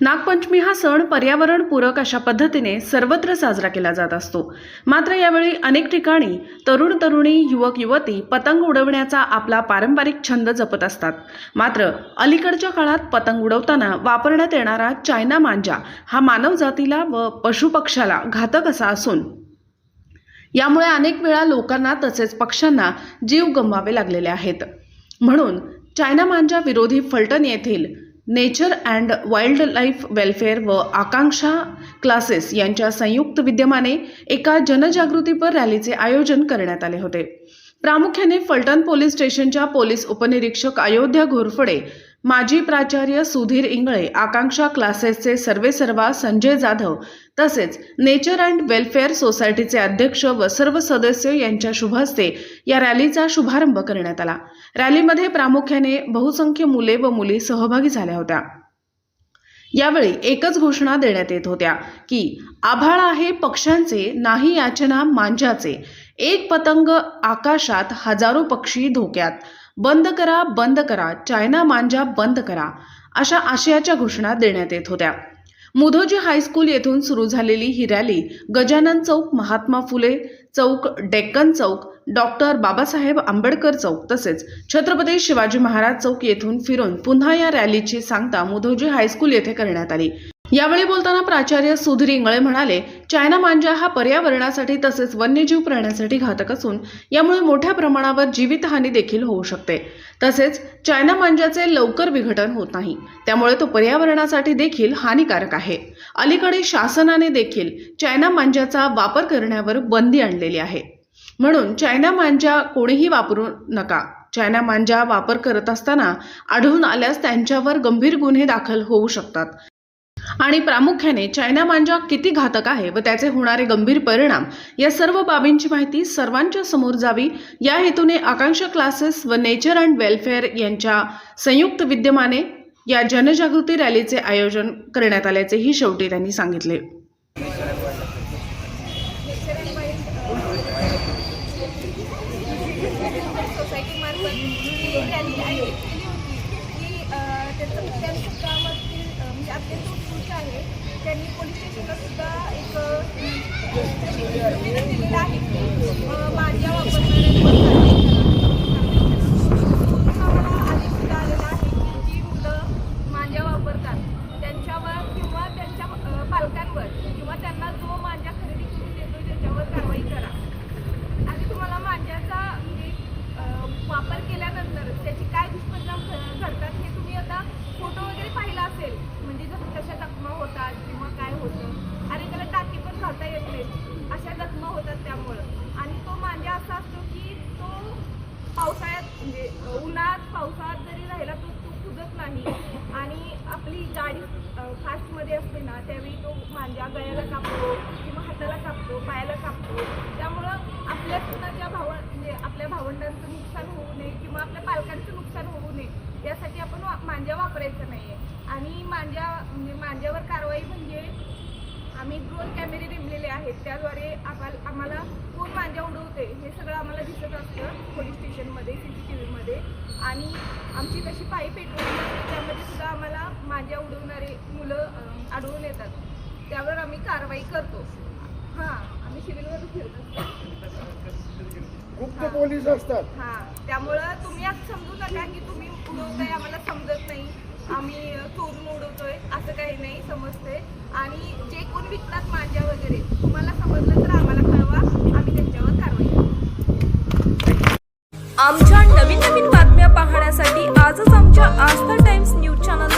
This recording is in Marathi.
नागपंचमी हा सण पर्यावरणपूरक अशा पद्धतीने सर्वत्र साजरा केला जात असतो. मात्र यावेळी अनेक ठिकाणी तरुण तरुणी युवक युवती पतंग उडवण्याचा आपला पारंपरिक छंद जपत असतात. मात्र अलीकडच्या काळात पतंग उडवताना वापरण्यात येणारा चायना मांजा हा मानवजातीला व पशुपक्षाला घातक असा असून यामुळे अनेक वेळा लोकांना तसेच पक्ष्यांना जीव गमवावे लागलेले आहेत. म्हणून चायना मांजा विरोधी फलटण येथील nature and wild life welfare व आकांक्षा क्लासेस यांच्या संयुक्त विद्यमाने एका जनजागृतीपर रॅलीचे आयोजन करण्यात आले होते. प्रामुख्याने फलटण पोलीस स्टेशनच्या पोलीस उपनिरीक्षक अयोध्या घोरफडे माजी प्राचार्य सुधीर इंगळे आकांक्षा क्लासेसचे सर्वेसर्वा संजय जाधव तसेच नेचर अँड वेलफेअर सोसायटीचे अध्यक्ष व सर्व सदस्य यांच्या शुभहस्ते या रॅलीचा शुभारंभ करण्यात आला. रॅलीमध्ये प्रामुख्याने बहुसंख्य मुले व मुली सहभागी झाल्या होत्या. यावेळी एकच घोषणा देण्यात येत होत्या की आभाळ आहे पक्ष्यांचे नाही याचना मांजाचे एक पतंग आकाशात हजारो पक्षी धोक्यात. बंद करा बंद करा चायना मांजा बंद करा अशा आशयाच्या घोषणा देण्यात येत होत्या. मुधोजी हायस्कूल येथून सुरू झालेली ही रॅली गजानन चौक महात्मा फुले चौक डेक्कन चौक डॉक्टर बाबासाहेब आंबेडकर चौक तसेच छत्रपती शिवाजी महाराज चौक येथून फिरून पुन्हा या रॅलीची सांगता मुधोजी हायस्कूल येथे करण्यात आली. यावेळी बोलताना प्राचार्य सुधीर इंगळे म्हणाले चायना मांजा हा पर्यावरणासाठी तसेच वन्यजीव प्राण्यासाठी घातक असून यामुळे मोठ्या प्रमाणावर जीवितहानी देखील होऊ शकते. तसेच चायना मांजाचे लवकर विघटन होत नाही. त्यामुळे तो पर्यावरणासाठी देखील हानिकारक आहे. अलीकडे शासनाने देखील चायना मांजाचा वापर करण्यावर बंदी आणलेली आहे. म्हणून चायना मांजा कोणीही वापरू नका. चायना मांजा वापर करत असताना आढळून आल्यास त्यांच्यावर गंभीर गुन्हे दाखल होऊ शकतात. आणि प्रामुख्याने चायना मांजा किती घातक आहे व त्याचे होणारे गंभीर परिणाम या सर्व बाबींची माहिती सर्वांच्या समोर जावी. या हेतूने आकांक्षा क्लासेस व नेचर अँड वेलफेअर यांच्या संयुक्त विद्यमाने या जनजागृती रॅलीचे आयोजन करण्यात आल्याचेही शेवटी त्यांनी सांगितले. सोसायटीमार्फत ही रॅली निवेदन दिलेलं म्हणजे उन्हात उन्हाळ्यात पावसाळ्यात जरी राहिला तो तो कुजत नाही. आणि आपली गाडी फास्टमध्ये असते ना त्यावेळी तो मांजा गळ्याला कापतो किंवा हाताला कापतो पायाला कापतो. त्यामुळं आपल्या कुणाच्या भाव म्हणजे आपल्या भावंडांचं नुकसान होऊ नये किंवा आपल्या पालकांचं नुकसान होऊ नये यासाठी आपण वा- मांजा वापरायचं नाही आहे आणि मांजा म्हणजे मांज्यावर कारवाई म्हणजे आम्ही ड्रोन कॅमेरे नेमलेले आहेत. त्याद्वारे आम्हाला आम्हाला कोण मांजा उडवते. हे सगळं आम्हाला दिसत असतं पोलीस स्टेशनमध्ये सी सी टी व्हीमध्ये. आणि आमची तशी पायी पेटवली त्यामध्ये सुद्धा आम्हाला मांजा उडवणारे मुलं आढळून येतात. त्यावर आम्ही कारवाई करतो. हां आम्ही सिव्हिलवर फिरत. गुप्त पोलीस असतात. हां त्यामुळं तुम्ही असं समजू नका की तुम्ही उडवताय आम्हाला समजत नाही. आम्ही चोरून उडवतोय असं काही नाही समजते आणि जे कोण विकतात मांजा वगैरे तुम्हाला समजलं तर आम्हाला कळवा आम्ही त्यांच्यावर कारवाई करू आमच्या नवीन नवीन बातम्या पाहण्यासाठी आजच आमच्या आस्था टाइम्स न्यूज चॅनल